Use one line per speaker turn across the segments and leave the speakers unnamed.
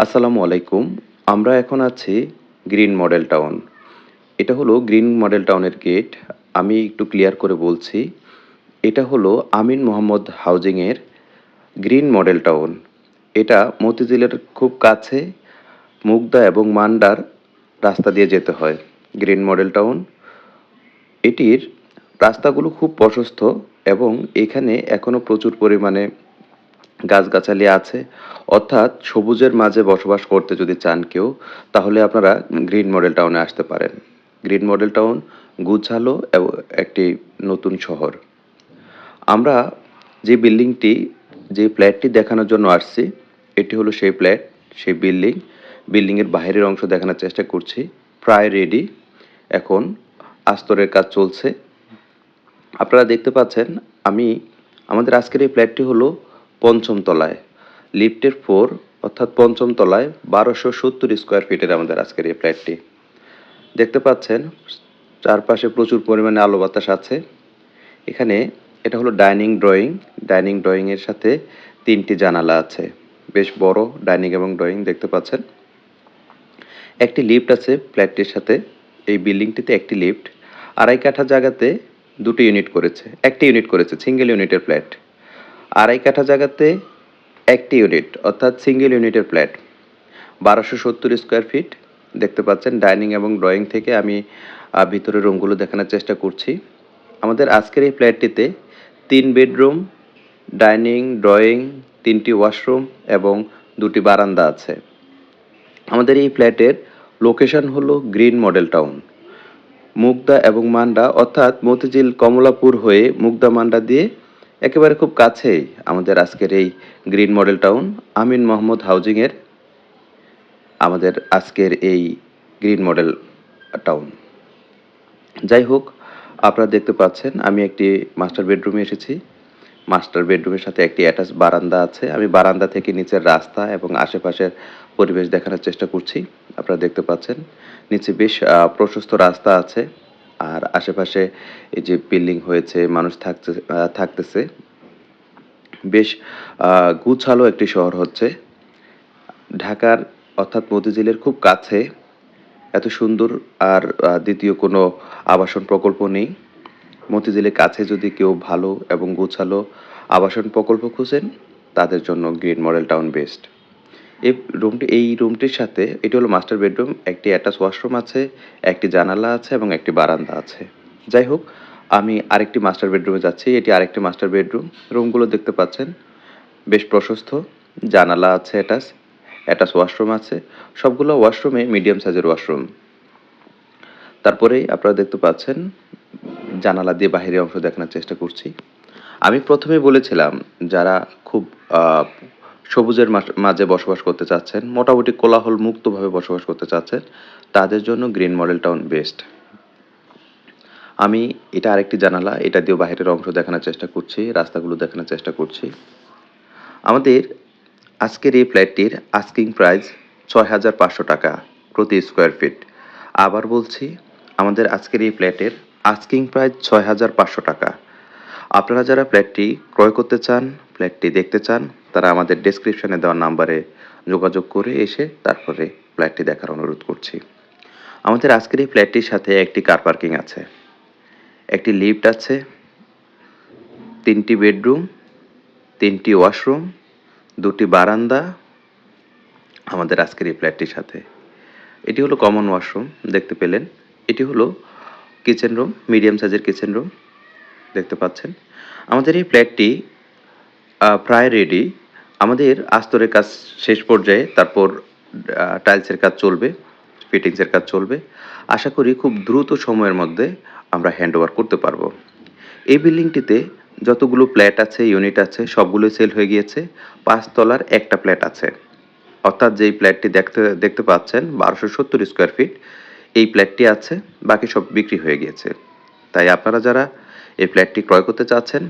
আসসালামু আলাইকুম। আমরা এখন আছি গ্রিন মডেল টাউন। এটা হলো গ্রিন মডেল টাউনের গেট। আমি একটু ক্লিয়ার করে বলছি, এটা হলো আমিন মোহাম্মদ হাউজিংয়ের গ্রিন মডেল টাউন। এটা মতিঝিলের খুব কাছে, মুগদা এবং মান্ডার রাস্তা দিয়ে যেতে হয় গ্রিন মডেল টাউন। এটির রাস্তাগুলো খুব প্রশস্ত এবং এখানে এখনও প্রচুর পরিমাণে গাছগাছালি আছে। অর্থাৎ সবুজের মাঝে বসবাস করতে যদি চান কেউ, তাহলে আপনারা গ্রিন মডেল টাউনে আসতে পারেন। গ্রিন মডেল টাউন গুছালো এবং একটি নতুন শহর। আমরা যে বিল্ডিংটি, যে ফ্ল্যাটটি দেখানোর জন্য আসছি, এটি হলো সেই ফ্ল্যাট, সেই বিল্ডিং। বিল্ডিংয়ের বাইরের অংশ দেখানোর চেষ্টা করছি, প্রায় রেডি এখন আস্তরের কাজ চলছে। আপনারা দেখতে পাচ্ছেন, আমি, আমাদের আজকের এই ফ্ল্যাটটি হলো পঞ্চম তলায়। লিফটের ফোর অর্থাৎ পঞ্চম তলায় বারোশো সত্তর স্কোয়ার ফিটের আমাদের আজকের এই ফ্ল্যাটটি। দেখতে পাচ্ছেন, চারপাশে প্রচুর পরিমাণে আলো বাতাস আছে। এখানে এটা হলো ডাইনিং ড্রয়িং। ডাইনিং ড্রয়িংয়ের সাথে তিনটি জানালা আছে। বেশ বড় ডাইনিং এবং ড্রয়িং দেখতে পাচ্ছেন। একটি লিফট আছে ফ্ল্যাটটির সাথে। এই বিল্ডিংটিতে একটি লিফট। আড়াই কাঠা জায়গাতে দুটি ইউনিট করেছে। একটি ইউনিট করেছে, সিঙ্গেল ইউনিটের ফ্ল্যাট। আড়াই কাঠা জায়গাতে একটি ইউনিট অর্থাৎ সিঙ্গেল ইউনিটের ফ্ল্যাট বারোশো সত্তর স্কোয়ার ফিট দেখতে পাচ্ছেন ডাইনিং এবং ড্রয়িং থেকে আমি আহ, ভিতরের রুমগুলো দেখানোর চেষ্টা করছি। আমাদের আজকের এই ফ্ল্যাটটিতে তিন বেডরুম ডাইনিং ড্রয়িং তিনটি ওয়াশরুম এবং দুটি বারান্দা আছে। আমাদের এই ফ্ল্যাটের লোকেশন হলো গ্রিন মডেল টাউন। মুগদা এবং মান্ডা অর্থাৎ মতিঝিল কমলাপুর হয়ে মুগদা মান্ডা দিয়ে একেবারে খুব কাছেই আমাদের আজকের এই green model town, Amin Mohammad হাউজিংয়ের আমাদের আজকের এই গ্রিন মডেল টাউন। যাই হোক, আপনারা দেখতে পাচ্ছেন, আমি একটি মাস্টার বেডরুমে এসেছি। মাস্টার বেডরুমের সাথে একটি অ্যাটাচ বারান্দা আছে। আমি বারান্দা থেকে নিচের রাস্তা এবং আশেপাশের পরিবেশ দেখানোর চেষ্টা করছি। আপনারা দেখতে পাচ্ছেন, নিচে বেশ প্রশস্ত রাস্তা আছে। আর আশেপাশে এই যে বিল্ডিং হয়েছে, মানুষ থাকতে থাকতেছে। বেশ গুছালো একটি শহর হচ্ছে। ঢাকার অর্থাৎ মতিঝিলের খুব কাছে। এত সুন্দর আর দ্বিতীয় কোনো আবাসন প্রকল্প নেই। মতিঝিলের কাছে যদি কেউ ভালো এবং গোছালো আবাসন প্রকল্প খুঁজেন, তাদের জন্য গ্রিন মডেল টাউন বেস্ট এই রুমটি, এই রুমটির সাথে এটি হলো মাস্টার বেডরুম একটি অ্যাটাচ ওয়াশরুম আছে, একটি জানালা আছে এবং একটি বারান্দা আছে। যাই হোক, আমি আরেকটি মাস্টার বেডরুমে যাচ্ছি, এটি আরেকটি মাস্টার বেডরুম রুমগুলো দেখতে পাচ্ছেন, বেশ প্রশস্ত, জানালা আছে অ্যাটাচ অ্যাটাচ ওয়াশরুম আছে, সবগুলো ওয়াশরুমে মিডিয়াম সাইজের ওয়াশরুম তারপরেই আপনারা দেখতে পাচ্ছেন, জানালা দিয়ে বাহিরের অংশ দেখানোর চেষ্টা করছি। আমি প্রথমে বলেছিলাম, যারা খুব সবুজের মাঝ- বসবাস করতে চাচ্ছেন, মোটামুটি কোলাহল মুক্তভাবে বসবাস করতে চাচ্ছেন, তাদের জন্য গ্রিন মডেল টাউন বেস্ট। আমি এটা আরেকটি জানালা, এটা দিয়েও বাহিরের অংশ দেখানোর চেষ্টা করছি, রাস্তাগুলো দেখানোর চেষ্টা করছি। আমাদের আজকের এই ফ্ল্যাটটির আস্কিং প্রাইস ছয় হাজার পাঁচশো টাকা প্রতি স্কোয়ার ফিট। আবার বলছি, আমাদের আজকের এই ফ্ল্যাটের আস্কিং প্রাইস ছয় হাজার পাঁচশো টাকা। আপনারা যারা ফ্ল্যাটটি ক্রয় করতে চান ফ্ল্যাটটি দেখতে চান, তারা আমাদের ডেসক্রিপশনে দেওয়া নাম্বারে যোগাযোগ করে এসে তারপরে ফ্ল্যাটটি দেখার অনুরোধ করছি। আমাদের আজকের এই ফ্ল্যাটটির সাথে একটি কার পার্কিং আছে। একটি লিফট আছে, তিনটি বেডরুম তিনটি ওয়াশরুম দুটি বারান্দা আমাদের আজকের এই ফ্ল্যাটটির সাথে। এটি হলো কমন ওয়াশরুম দেখতে পেলেন। এটি হলো কিচেন রুম মিডিয়াম সাইজের কিচেন রুম দেখতে পাচ্ছেন। আমাদের এই ফ্ল্যাটটি প্রায় রেডি আমাদের আস্তরের কাজ শেষ পর্যায়ে, তারপর টাইলসের কাজ চলবে ফিটিংসের কাজ চলবে। আশা করি খুব দ্রুত সময়ের মধ্যে আমরা হ্যান্ড ওভার করতে পারব। এই বিল্ডিংটিতে যতগুলো ফ্ল্যাট আছে ইউনিট আছে সবগুলো সেল হয়ে গিয়েছে। পাঁচতলার একটা ফ্ল্যাট আছে। অর্থাৎ যেই ফ্ল্যাটটি দেখতে দেখতে পাচ্ছেন, বারোশো সত্তর স্কোয়ার ফিট এই ফ্ল্যাটটি আছে, বাকি সব বিক্রি হয়ে গিয়েছে। তাই আপনারা যারা এই ফ্ল্যাটটি ক্রয় করতে চাচ্ছেন,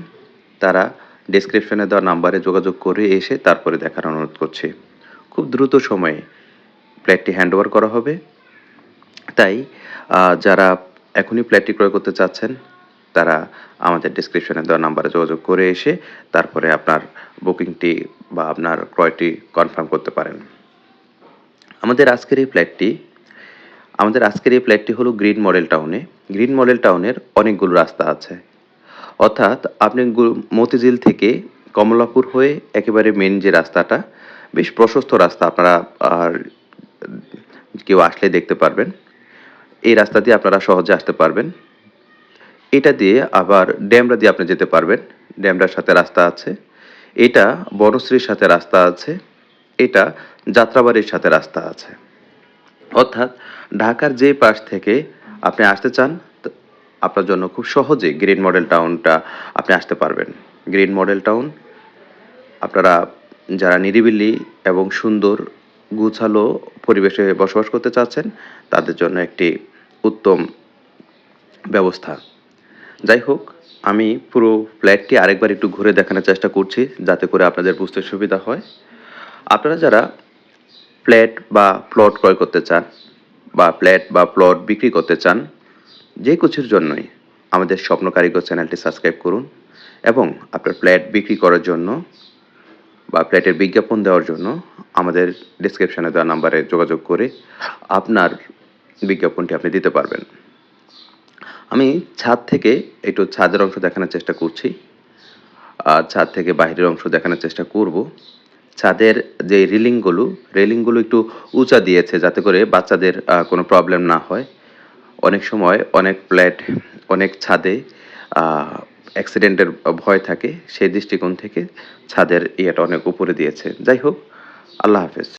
তারা ডেসক্রিপশনে দেওয়া নাম্বারে যোগাযোগ করে এসে তারপরে দেখার অনুরোধ করছি। খুব দ্রুত সময়ে ফ্ল্যাটটি হ্যান্ডওভার করা হবে। তাই যারা এখনই ফ্ল্যাটটি ক্রয় করতে চাচ্ছেন, তারা আমাদের ডিসক্রিপশনে দেওয়া নাম্বারে যোগাযোগ করে এসে তারপরে আপনার বুকিংটি বা আপনার ক্রয়টি কনফার্ম করতে পারেন। আমাদের আজকের এই ফ্ল্যাটটি আমাদের আজকের এই ফ্ল্যাটটি হলো গ্রিন মডেল টাউনে গ্রিন মডেল টাউনের অনেকগুলো রাস্তা আছে। অর্থাৎ আপনি মতিঝিল থেকে কমলাপুর হয়ে একেবারে মেন যে রাস্তাটা, বেশ প্রশস্ত রাস্তা আপনারা আর কেউ আসলে দেখতে পারবেন। এই রাস্তা দিয়ে আপনারা সহজে আসতে পারবেন। এটা দিয়ে আবার ড্যামরা দিয়ে আপনি যেতে পারবেন। ড্যামরার সাথে রাস্তা আছে। এটা বনশ্রীর সাথে রাস্তা আছে। এটা যাত্রাবাড়ির সাথে রাস্তা আছে। অর্থাৎ ঢাকার যে পাশ থেকে আপনি আসতে চান আপনার জন্য খুব সহজে গ্রিন মডেল টাউনটা আপনি আসতে পারবেন। গ্রিন মডেল টাউন, আপনারা যারা নিরিবিলি এবং সুন্দর গুছালো পরিবেশে বসবাস করতে চাচ্ছেন, তাদের জন্য একটি উত্তম ব্যবস্থা। যাই হোক, আমি পুরো ফ্ল্যাটটি আরেকবার একটু ঘুরে দেখানোর চেষ্টা করছি, যাতে করে আপনাদের বুঝতে সুবিধা হয়। আপনারা যারা ফ্ল্যাট বা প্লট ক্রয় করতে চান বা ফ্ল্যাট বা প্লট বিক্রি করতে চান যে কিছুর জন্যই আমাদের স্বপ্ন কারিগর চ্যানেলটি সাবস্ক্রাইব করুন এবং আপনার ফ্ল্যাট বিক্রি করার জন্য বা ফ্ল্যাটের বিজ্ঞাপন দেওয়ার জন্য আমাদের ডিসক্রিপশনে দেওয়া নাম্বারে যোগাযোগ করে আপনার বিজ্ঞাপনটি আপনি দিতে পারবেন। আমি ছাদ থেকে একটু ছাদের অংশ দেখানোর চেষ্টা করছি। আর ছাদ থেকে বাইরের অংশ দেখানোর চেষ্টা করব। ছাদের যে রেলিংগুলো রেলিংগুলো একটু উঁচা দিয়েছে যাতে করে বাচ্চাদের কোনো প্রবলেম না হয়। অনেক সময় অনেক ফ্ল্যাট, অনেক ছাদে অ্যাক্সিডেন্টের ভয় থাকে, সেই দৃষ্টিকোণ থেকে ছাদের ইয়েটা অনেক উপরে দিয়েছে। যাই হোক, আল্লাহ হাফেজ।